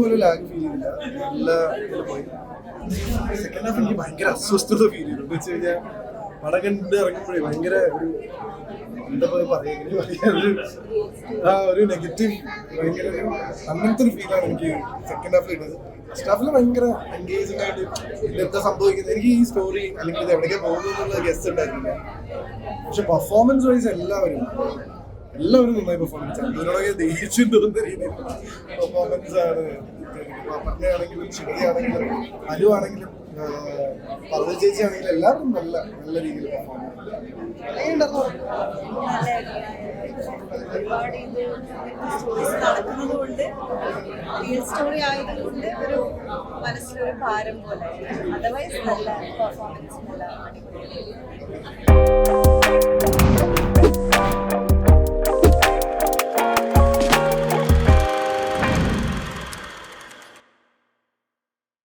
പോലും lag feel ചെയ്തില്ല. നല്ല സെക്കൻഡ് ഹാഫ് എനിക്ക് ഭയങ്കര അസ്വസ്ഥത ഫീൽ ചെയ്തു. എന്ന് വെച്ച് കഴിഞ്ഞാൽ പടം കണ്ട് ഇറങ്ങുമ്പോഴേ ഭയങ്കര ഒരു എന്താ പോയി പറയുക ആ ഒരു നെഗറ്റീവ് ഭയങ്കര അങ്ങനത്തെ ഒരു ഫീലാണ് എനിക്ക് സെക്കൻഡ് ഹാഫിൽ ഇടുന്നത് ഫസ്റ്റ് ഹാഫിൽ ഭയങ്കര എൻഗേജിംഗ് ആയിട്ട് എന്താ സംഭവിക്കുന്നത്? എനിക്ക് ഈ സ്റ്റോറി അല്ലെങ്കിൽ ഇത് എവിടേക്കാ പോകുന്നു എന്നുള്ള ഗസ്റ്റ് ഉണ്ടായിരുന്നില്ല. പക്ഷെ പെർഫോമൻസ് വൈസ് എല്ലാവരും എല്ലാവരും നന്നായി പെർഫോം ആണ് ഇതിനോടൊക്കെ ദേഷ്യം തോന്നുന്ന രീതിയിൽ പെർഫോമൻസ് ആണ് പറഞ്ഞാണെങ്കിലും ശിവയാണെങ്കിലും അനു ആണെങ്കിലും പർവ ചേച്ചി ആണെങ്കിലും എല്ലാവരും നല്ല നല്ല രീതിയിൽ പെർഫോം റിയൽ സ്റ്റോറി ഒരു മനസ്സിലൊരു ഭാരം പോലെ. അതർവൈസ് നല്ല പെർഫോമൻസ് നല്ല